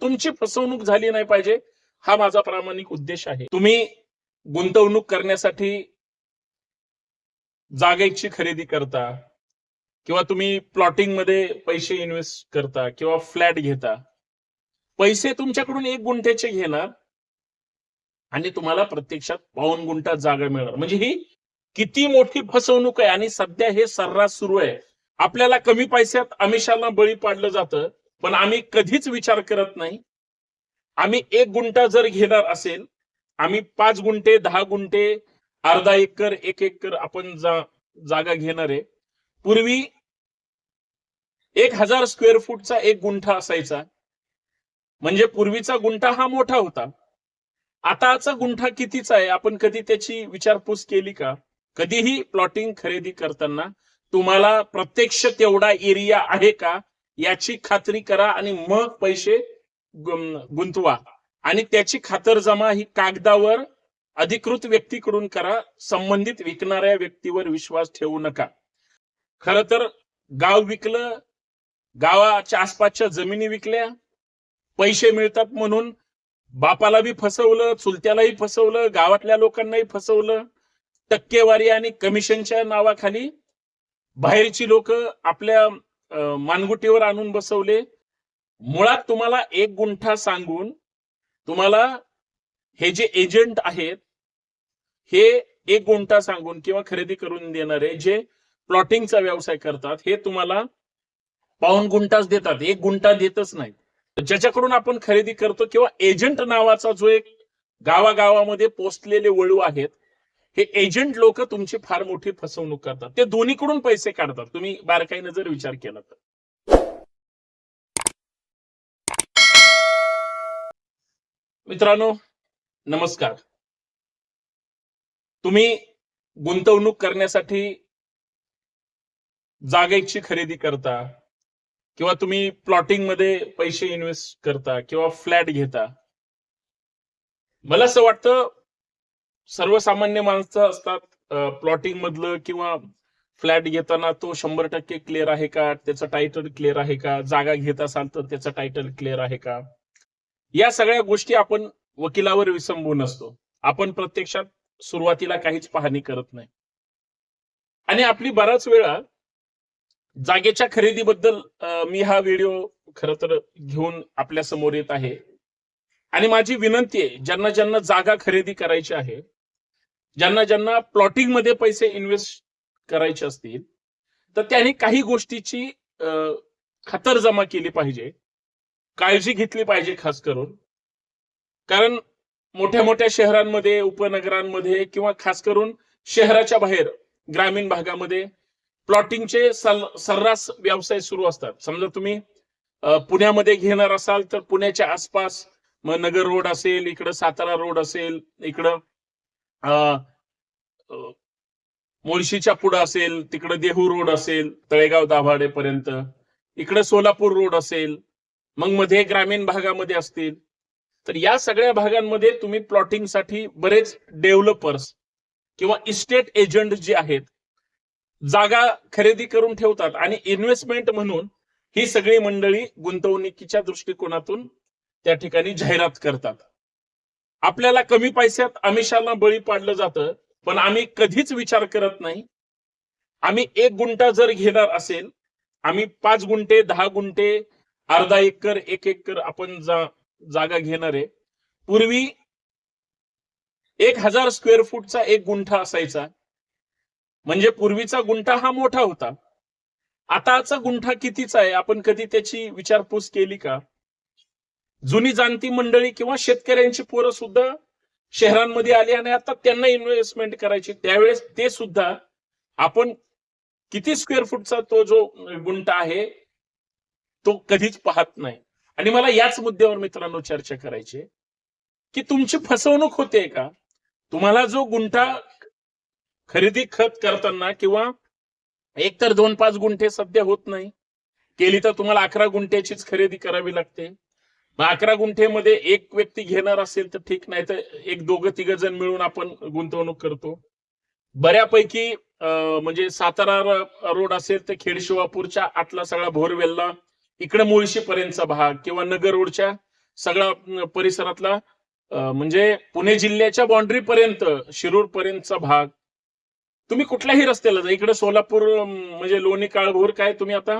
तुमची फसवणूक झाली नाही पाहिजे हा माझा प्रामाणिक उद्देश आहे. तुम्ही गुंतवणूक करण्यासाठी जागेची खरेदी करता किंवा तुम्ही प्लॉटिंगमध्ये पैसे इन्व्हेस्ट करता किंवा फ्लॅट घेता. पैसे तुमच्याकडून एक गुंठ्याचे घेणार आणि तुम्हाला प्रत्यक्षात पाऊन गुंठा जागा मिळणार. म्हणजे ही किती मोठी फसवणूक आहे आणि सध्या हे सर्रास सुरू आहे. आपल्याला कमी पैशात अमिषाला बळी पाडलं जातं. पण आम्ही कधीच विचार करत नाही. आम्ही एक गुंठा जर घेणार असेल आम्ही पाच गुंठे दहा गुंठे अर्धा एकर एक एकर आपण जा जागा घेणार आहे. पूर्वी एक हजार स्क्वेअर फूटचा एक गुंठा असायचा. म्हणजे पूर्वीचा गुंठा हा मोठा होता. आताचा गुंठा कितीचा आहे? आपण कधी त्याची विचारपूस केली का? कधीही प्लॉटिंग खरेदी करताना तुम्हाला प्रत्यक्ष तेवढा एरिया आहे का? याची खात्री करा आणि मग पैसे गुंतवा. आणि त्याची खातरजमा ही कागदावर अधिकृत व्यक्तीकडून करा. संबंधित विकणाऱ्या व्यक्तीवर विश्वास ठेवू नका. खर तर गाव विकलं गावाच्या आसपासच्या जमिनी विकल्या पैसे मिळतात म्हणून बापाला बी फसवलं चुलत्यालाही फसवलं गावातल्या लोकांनाही फसवलं. टक्केवारी आणि कमिशनच्या नावाखाली बाहेरची लोक आपल्या मानगुटीवर आणून बसवले. मुळात तुम्हाला एक गुंठा सांगून तुम्हाला हे जे एजंट आहेत हे एक गुंठा सांगून किंवा खरेदी करून देणारे जे प्लॉटिंगचा व्यवसाय करतात हे तुम्हाला पाऊन गुंठाच देतात. एक गुंठा देतच नाहीत. ज्याच्याकडून आपण खरेदी करतो किंवा एजंट नावाचा जो एक गावागावामध्ये पोचलेले वळू आहेत हे एजंट लोक तुमची फार मोठी फसवणूक करतात. ते दोन्हीकडून पैसे काढतात. तुम्ही बारकाईनं जर विचार केला तर. मित्रांनो नमस्कार. तुम्ही गुंतवणूक करण्यासाठी जागेची खरेदी करता किंवा तुम्ही प्लॉटिंगमध्ये पैसे इन्व्हेस्ट करता किंवा फ्लॅट घेता. मला असं वाटतं सर्वसामान्य माणसं असतात प्लॉटिंग मधलं किंवा फ्लॅट घेताना तो शंभर टक्के क्लिअर आहे का? त्याचं टायटल क्लिअर आहे का? जागा घेत असाल तर त्याचं टायटल क्लिअर आहे का? या सगळ्या गोष्टी आपण वकिलावर विसंबून असतो. आपण प्रत्यक्षात सुरुवातीला काहीच पाहणी करत नाही. आणि आपली बराच वेळा जागेच्या खरेदीबद्दल मी हा व्हिडिओ खर तर घेऊन आपल्यासमोर येत आहे. आणि माझी विनंती आहे ज्यांना ज्यांना जागा खरेदी करायची आहे ज्यांना ज्यांना प्लॉटिंगमध्ये पैसे इन्व्हेस्ट करायचे असतील तर त्यांनी काही गोष्टीची खातर जमा केली पाहिजे काळजी घेतली पाहिजे खास करून. कारण मोठ्या मोठ्या शहरांमध्ये उपनगरांमध्ये किंवा खास करून शहराच्या बाहेर ग्रामीण भागामध्ये प्लॉटिंगचे सर्रास व्यवसाय सुरू असतात. समजा तुम्ही पुण्यामध्ये घेणार असाल तर पुण्याच्या आसपास मग नगर रोड असेल इकडं सातारा रोड असेल इकडं मुळशीच्या पुढं असेल तिकडे देहू रोड असेल तळेगाव दाभाडे पर्यंत इकडं सोलापूर रोड असेल मग मध्ये ग्रामीण भागामध्ये असतील. तर या सगळ्या भागांमध्ये तुम्ही प्लॉटिंगसाठी बरेच डेव्हलपर्स किंवा इस्टेट एजंट जे आहेत जागा खरेदी करून ठेवतात आणि इन्व्हेस्टमेंट म्हणून ही सगळी मंडळी गुंतवणुकीच्या दृष्टिकोनातून त्या ठिकाणी जाहिरात करतात. आपल्याला कमी पैशात आमिषाला बळी पाडलं जातं पण आम्ही कधीच विचार करत नाही. आम्ही एक गुंठा जर घेणार असेल आम्ही पाच गुंठे दहा गुंठे अर्धा एकर एक एकर आपण जा जागा घेणार आहे. पूर्वी एक हजार स्क्वेअर फूटचा एक गुंठा असायचा. म्हणजे पूर्वीचा गुंठा हा मोठा होता. आताचा गुंठा कितीचा आहे? आपण कधी त्याची विचारपूस केली का? जुनी जाणती मंडळी किंवा शेतकऱ्यांची पोरं सुद्धा शहरांमध्ये आली आणि आता त्यांना इन्व्हेस्टमेंट करायची. त्यावेळेस ते सुद्धा आपण किती स्क्वेअर फूटचा तो जो गुंठा आहे तो कधीच पाहत नाही. आणि मला याच मुद्द्यावर मित्रांनो चर्चा करायची की तुमची फसवणूक होते का? तुम्हाला जो गुंठा खरेदी खत करताना किंवा एक तर दोन पाच गुंठे सध्या होत नाही. केली तर तुम्हाला अकरा गुंठ्याचीच खरेदी करावी लागते. मग अकरा गुंठेमध्ये एक व्यक्ती घेणार असेल तर ठीक नाही तर एक दोघं तिघ जण मिळून आपण गुंतवणूक करतो. बऱ्यापैकी म्हणजे सातारा रोड असेल तर खेड शिवापूरच्या आतला सगळा भोरवेल्ला इकडे मुळशी पर्यंतचा भाग किंवा नगर रोडच्या सगळा परिसरातला म्हणजे पुणे जिल्ह्याच्या बाउंड्री पर्यंत शिरूर पर्यंतचा भाग. तुम्ही कुठल्याही रस्त्याला जा इकडे सोलापूर म्हणजे लोणी काळभोर काय तुम्ही आता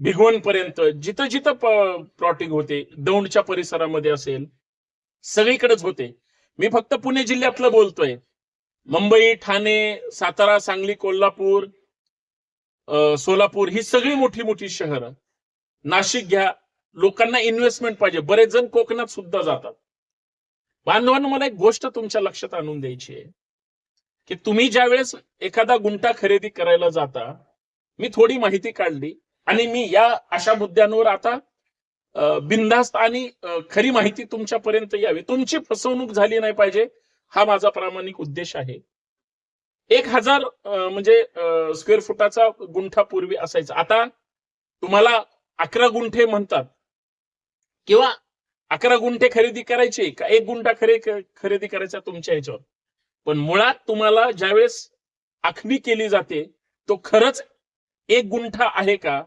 भिगवण पर्यंत जिथं जिथं प्लॉटिंग होते दौंडच्या परिसरामध्ये असेल सगळीकडेच होते. मी फक्त पुणे जिल्ह्यातलं बोलतोय. मुंबई ठाणे सातारा सांगली कोल्हापूर सोलापूर ही सगळी मोठी मोठी शहरं. नाशिक घ्या लोकांना इन्व्हेस्टमेंट पाहिजे. बरेच जण कोकणात सुद्धा जातात. बांधवांना मला एक गोष्ट तुमच्या लक्षात आणून द्यायची आहे. की तुम्ही ज्या वेळेस एखादा गुंटा खरेदी करायला जाता मी थोडी माहिती काढली. आणि मी या अशा मुद्द्यांवर आता बिनधास्त आणि खरी माहिती तुमच्यापर्यंत यावी. तुमची फसवणूक झाली नाही पाहिजे हा माझा प्रामाणिक उद्देश आहे. एक हजार म्हणजे स्क्वेअर फुटाचा गुंठा पूर्वी असायचा. आता तुम्हाला अकरा गुंठे म्हणतात. किंवा अकरा गुंठे खरेदी करायचे का? एक गुंठा खरे खरेदी करायचा तुमच्या ह्याच्यावर. पण मुळात तुम्हाला ज्यावेळेस आखणी केली जाते तो खरंच एक गुंठा आहे का?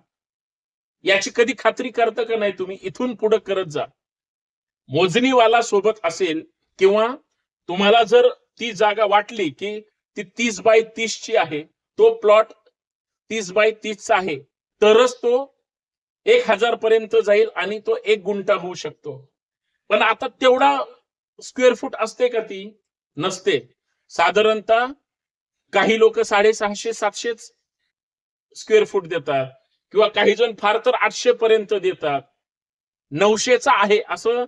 याची कधी खात्री करता का नाही तुम्ही? इथून पुढे करत जा. मोजणीवाला सोबत असेल किंवा तुम्हाला जर ती जागा वाटली की ती तीस बाय तीसची आहे तो प्लॉट तीस बाय तीसचा आहे तरच तो एक हजार पर्यंत जाईल आणि तो एक गुंठा होऊ शकतो. पण आता तेवढा स्क्वेअर फूट असते का ती? नसते. साधारणतः काही लोक साडेसहाशे सातशेच स्क्वेअर फूट देतात. किंवा काही जण फार तर आठशे पर्यंत देतात. नऊशेचा आहे असं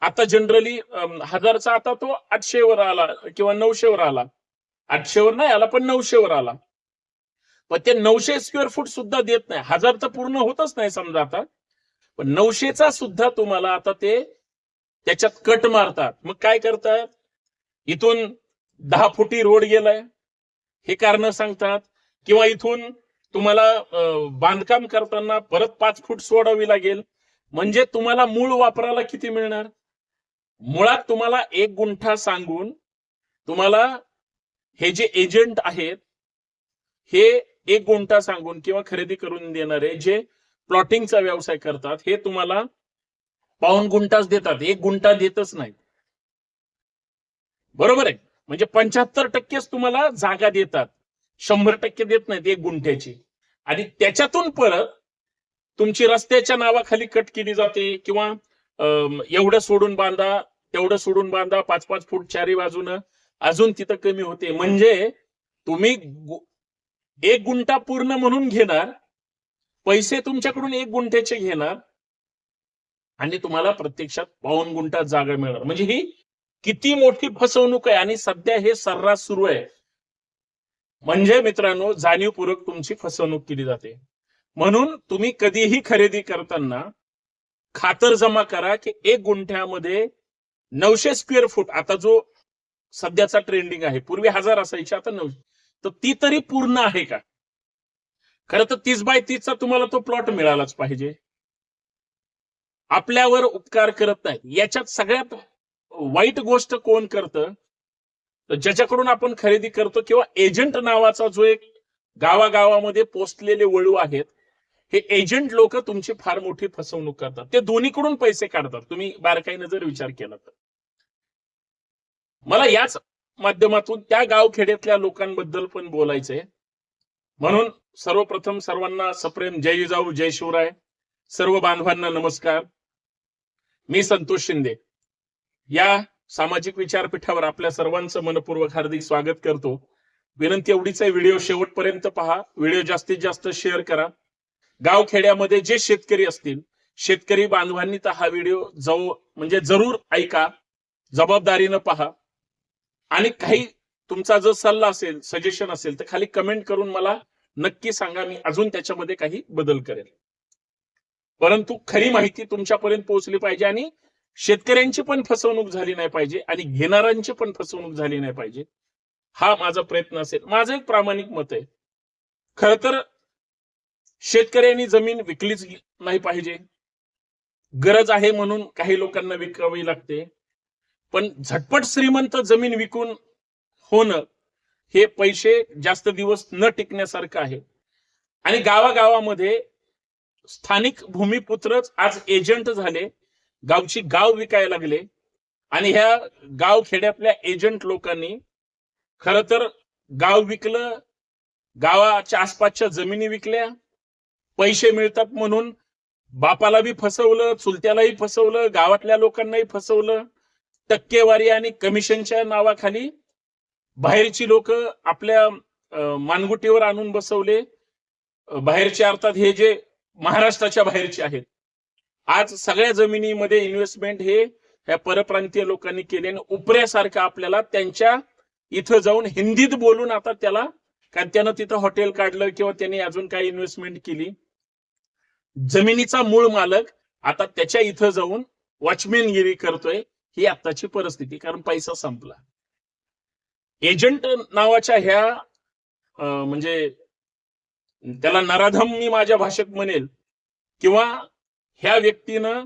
आता जनरली हजारचा आता तो आठशेवर आला किंवा नऊशेवर आला. आठशेवर नाही आला पण नऊशेवर आला. पण ते नऊशे स्क्वेअर फूट सुद्धा देत नाही. हजार तर पूर्ण होतच नाही समजा आता. पण नऊशेचा सुद्धा तुम्हाला आता ते त्याच्यात कट मारतात. मग काय करतात? इथून दहा फुटी रोड गेलाय. हे कारण सांगतात. किंवा इथून तुम्हाला बांधकाम करताना परत पाच फूट सोडावी लागेल. म्हणजे तुम्हाला मूळ वापराला किती मिळणार? मुळात तुम्हाला एक गुंठा सांगून तुम्हाला हे जे एजंट आहेत हे एक गुंठा सांगून किंवा खरेदी करून देणारे जे प्लॉटिंगचा व्यवसाय करतात हे तुम्हाला पाऊन गुंठाच देतात. एक गुंठा देतच नाहीत. बरोबर आहे? म्हणजे पंच्याहत्तर टक्केच तुम्हाला जागा देतात. शंभर टक्के देत नाहीत एक गुंठ्याची. आणि त्याच्यातून परत तुमची रस्त्याच्या नावाखाली कट केली जाते किंवा एवढं सोडून बांधा तेवढं सोडून बांधा पाच पाच फूट चारी बाजूनं अजून तिथं कमी होते. म्हणजे तुम्ही एक गुंठा पूर्ण म्हणून घेणार पैसे तुमच्याकडून एक गुंठ्याचे घेणार आणि तुम्हाला प्रत्यक्षात पाऊन गुंठा जागा मिळणार. म्हणजे ही किती मोठी फसवणूक आहे आणि सध्या हे सर्रास सुरू आहे. म्हणजे मित्रांनो जाणीवपूर्वक तुमची फसवणूक केली जाते. म्हणून तुम्ही कधीही खरेदी करताना खातर जमा करा की एक गुंठ्यामध्ये नऊशे स्क्वेअर फूट आता जो सध्याचा ट्रेंडिंग आहे पूर्वी हजार असायचे आता नऊशे तर ती तरी पूर्ण आहे का? खरं तर तीस बाय तीसचा तुम्हाला तो प्लॉट मिळालाच पाहिजे. आपल्यावर उपकार करत नाही. याच्यात सगळ्यात वाईट गोष्ट कोण करतं? तर ज्याच्याकडून आपण खरेदी करतो किंवा एजंट नावाचा जो एक गावागावामध्ये पोचलेले वळू आहेत हे एजंट लोक तुमची फार मोठी फसवणूक करतात. ते दोन्हीकडून पैसे काढतात. तुम्ही बारकाईनं जर विचार केला तर. मला याच माध्यमातून त्या गावखेड्यातल्या लोकांबद्दल पण बोलायचंय. म्हणून सर्वप्रथम सर्वांना सप्रेम जय जिजाऊ जय शिवराय. सर्व बांधवांना नमस्कार. मी संतोष शिंदे. या सामाजिक विचारपीठावर आपल्या सर्वांचं मनपूर्वक हार्दिक स्वागत करतो. विनंती एवढीच आहे व्हिडिओ शेवटपर्यंत पहा. व्हिडिओ जास्तीत जास्त शेअर करा. गावखेड्यामध्ये जे शेतकरी असतील शेतकरी बांधवांनी तर हा व्हिडिओ जाऊ म्हणजे जरूर ऐका जबाबदारीनं पहा. आणि काही तुमचा जर सल्ला असेल सजेशन असेल तर खाली कमेंट करून मला नक्की सांगा मी अजून त्याच्यामध्ये काही बदल करेल परंतु खरी माहिती तुमच्यापर्यंत पोहोचली पाहिजे आणि शेतकऱ्यांची पण फसवणूक झाली नाही पाहिजे आणि घेणाऱ्यांची पण फसवणूक झाली नाही पाहिजे. हा माझा प्रयत्न असेल. माझं एक प्रामाणिक मत आहे. खर तर शेतकऱ्यांनी जमीन विकलीच नाही पाहिजे. गरज आहे म्हणून काही लोकांना विकावी लागते. पण झटपट श्रीमंत जमीन विकून होणं हे पैसे जास्त दिवस न टिकण्यासारखं आहे. आणि गावागावामध्ये स्थानिक भूमिपुत्रच आज एजंट झाले. गावची गाव विकायला लागले. आणि ह्या गाव खेड्यातल्या एजंट लोकांनी खर तर गाव विकलं गावाच्या आसपासच्या जमिनी विकल्या पैसे मिळतात म्हणून बापाला बी फसवलं चुलत्यालाही फसवलं गावातल्या लोकांनाही फसवलं. टक्केवारी आणि कमिशनच्या नावाखाली बाहेरची लोक आपल्या मानगुटीवर आणून बसवले. बाहेरचे अर्थात हे जे महाराष्ट्राच्या बाहेरचे आहेत आज सगळ्या जमिनीमध्ये इन्व्हेस्टमेंट हे ह्या परप्रांतीय लोकांनी केले आणि उपऱ्यासारखं आपल्याला त्यांच्या इथं जाऊन हिंदीत बोलून आता त्याला कारण त्यानं तिथं हॉटेल काढलं किंवा त्यांनी अजून काही इन्व्हेस्टमेंट केली. जमिनीचा मूळ मालक आता त्याच्या इथं जाऊन वॉचमॅनगिरी करतोय ही आताची परिस्थिती कारण पैसा संपला. एजंट नावाच्या ह्या अं, म्हणजे त्याला नराधम मी माझ्या भाषेत म्हणेल किंवा ह्या व्यक्तीनं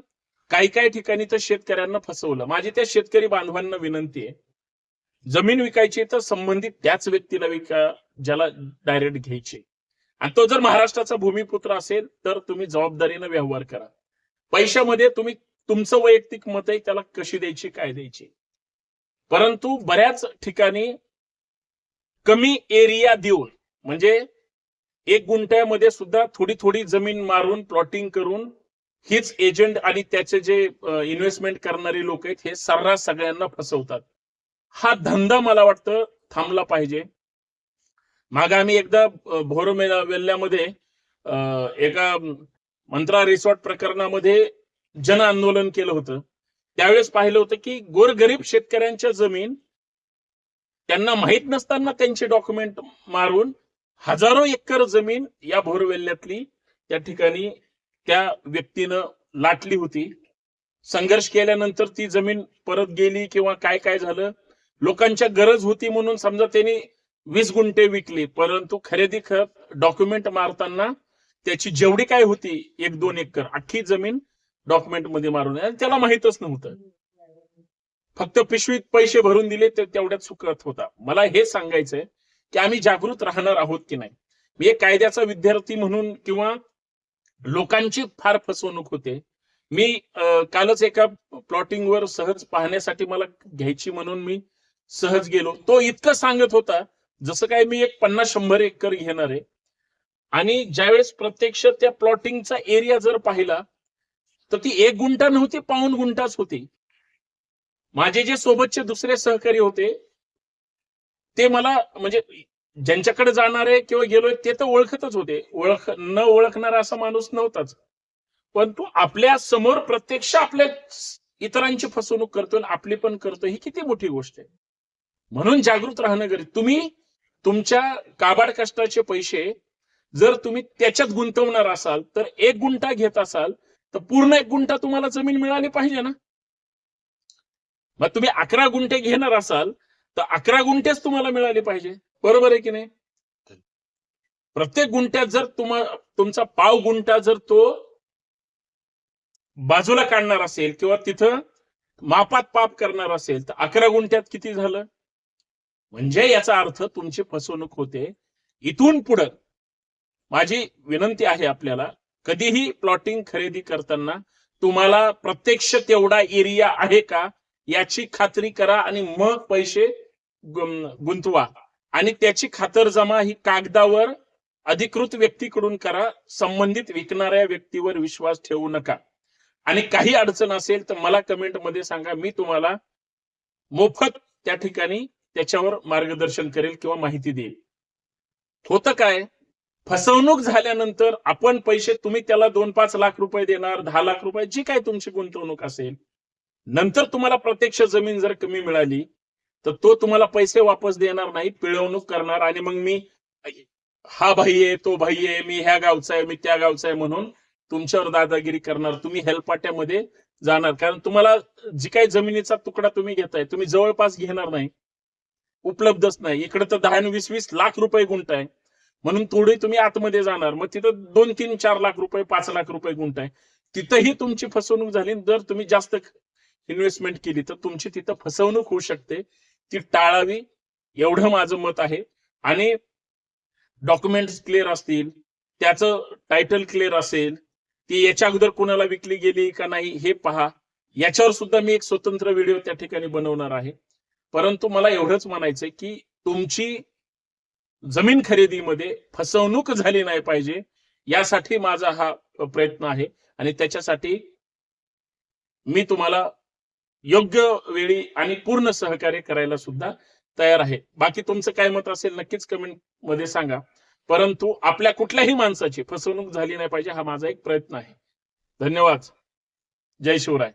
काही काही ठिकाणी तर शेतकऱ्यांना फसवलं. माझी त्या शेतकरी बांधवांना विनंती आहे जमीन विकायची तर संबंधित त्याच व्यक्तीला विका ज्याला डायरेक्ट घ्यायची. आणि तो जर महाराष्ट्राचा भूमिपुत्र असेल तर तुम्ही जबाबदारीनं व्यवहार करा. पैशामध्ये तुम्ही तुमचं वैयक्तिक मत आहे त्याला कशी द्यायची काय द्यायची? परंतु बऱ्याच ठिकाणी कमी एरिया देऊन म्हणजे एक गुंठ्यामध्ये सुद्धा थोडी थोडी जमीन मारून प्लॉटिंग करून हेच एजंट आणि त्याचे जे इन्व्हेस्टमेंट करणारे लोक आहेत हे सर्रास सगळ्यांना फसवतात. हा धंदा मला वाटतं थांबला पाहिजे. माग आम्ही एकदा भोर वेल्ल्यामध्ये एका मंत्रा रिसॉर्ट प्रकरणामध्ये जन आंदोलन केलं होतं. त्यावेळेस पाहिलं होतं की गोरगरीब शेतकऱ्यांच्या जमीन त्यांना माहीत नसताना त्यांचे डॉक्युमेंट मारून हजारो एकर जमीन या भोरवेल्ल्यातली त्या ठिकाणी त्या व्यक्तीनं लाटली होती. संघर्ष केल्यानंतर ती जमीन परत गेली किंवा काय काय झालं? लोकांच्या गरज होती म्हणून समजा त्यांनी वीस गुंठे विकली. परंतु खरेदी खत डॉक्युमेंट मारताना त्याची जेवढी काय होती एक दोन एकर अख्खी जमीन डॉक्युमेंटमध्ये मारून त्याला माहितच नव्हतं. फक्त पिशवीत पैसे भरून दिले ते तेवढ्यात सुकत होता. मला हे सांगायचंय की आम्ही जागृत राहणार आहोत की नाही? मी एक कायद्याचा विद्यार्थी म्हणून किंवा लोकांची फार फसवणूक होते. मी कालच एका प्लॉटिंगवर सहज पाहण्यासाठी मला घ्यायची म्हणून मी सहज गेलो. तो इतकं सांगत होता जसं काय मी एक पन्नास शंभर एकर घेणार आहे. आणि ज्यावेळेस प्रत्यक्ष त्या प्लॉटिंगचा एरिया जर पाहिला तर ती एक गुंठा नव्हती पाऊन गुंठाच होती. माझे जे सोबतचे दुसरे सहकारी होते ते मला म्हणजे ज्यांच्याकडे जाणारे किंवा गेलोय ते तर ओळखतच होते. ओळख न ओळखणारा असा माणूस नव्हताच. पण तो आपल्यासमोर प्रत्यक्ष आपल्या इतरांची फसवणूक करतो आणि आपली पण करतो ही किती मोठी गोष्ट आहे. म्हणून जागृत राहणं गरज तुम्ही तुमच्या काबाड कष्टाचे पैसे जर तुम्ही त्याच्यात गुंतवणार असाल तर एक गुंठा घेत असाल तर पूर्ण एक गुंठा तुम्हाला जमीन मिळाली पाहिजे ना? मग तुम्ही अकरा गुंठे घेणार असाल तर अकरा गुंठेच तुम्हाला मिळाली पाहिजे. बरोबर आहे की नाही? प्रत्येक गुंठ्यात जर तुम्हा तुमचा पाव गुंठा जर तो बाजूला काढणार असेल किंवा तिथं मापात पाप करणार असेल तर अकरा गुंठ्यात किती झालं? म्हणजे याचा अर्थ तुमची फसवणूक होते. इथून पुढं माझी विनंती आहे आपल्याला कधीही प्लॉटिंग खरेदी करताना तुम्हाला प्रत्यक्ष तेवढा एरिया आहे का? याची खात्री करा आणि मग पैसे गुंतवा. आणि त्याची खातरजमा ही कागदावर अधिकृत व्यक्तीकडून करा संबंधित विकणाऱ्या व्यक्तीवर विश्वास ठेवू नका. आणि काही अडचण असेल तर मला कमेंटमध्ये सांगा मी तुम्हाला मोफत त्या ठिकाणी त्याच्यावर मार्गदर्शन करेल किंवा माहिती देईल. होतं काय? फसवणूक झाल्यानंतर आपण पैसे तुम्ही त्याला दोन पाच लाख रुपये देणार दहा लाख रुपये जी काय तुमची गुंतवणूक असेल. नंतर तुम्हाला प्रत्यक्ष जमीन जर कमी मिळाली तर तो तुम्हाला पैसे वापस देणार नाही पिळवणूक करणार आणि मग मी हा भाई आहे तो भाई आहे मी ह्या गावचा आहे मी त्या गावचा आहे म्हणून तुमच्यावर दादागिरी करणार. तुम्ही हेलपाट्यामध्ये जाणार. कारण तुम्हाला जी काही जमिनीचा तुकडा तुम्ही घेताय तुम्ही जवळपास घेणार नाही. उपलब्धच नाही. इकडे तर दहा वीस वीस लाख रुपये गुंट आहे. म्हणून थोडी तुम्ही आतमध्ये जाणार. मग तिथं दोन तीन चार लाख रुपये पाच लाख रुपये गुंट आहे. तिथंही तुमची फसवणूक झाली. जर तुम्ही जास्त इन्व्हेस्टमेंट केली तर तुमची तिथं फसवणूक होऊ शकते. ती टाळावी एवढं माझं मत आहे. आणि डॉक्युमेंट्स क्लिअर असतील त्याचं टायटल क्लिअर असेल ती याच्या अगोदर कोणाला विकली गेली का नाही हे पहा. याच्यावर सुद्धा मी एक स्वतंत्र व्हिडिओ त्या ठिकाणी बनवणार आहे. परंतु मला एवढंच म्हणायचंय की तुमची जमीन खरेदीमध्ये फसवणूक झाली नाही पाहिजे यासाठी माझा हा प्रयत्न आहे. आणि त्याच्यासाठी मी तुम्हाला योग्य वेळी आणि पूर्ण सहकार्य करायला सुद्धा तयार आहे. बाकी तुमचं काय मत असेल नक्कीच कमेंटमध्ये सांगा. परंतु आपल्या कुठल्याही माणसाची फसवणूक झाली नाही पाहिजे हा माझा एक प्रयत्न आहे. धन्यवाद. जय शिवराय.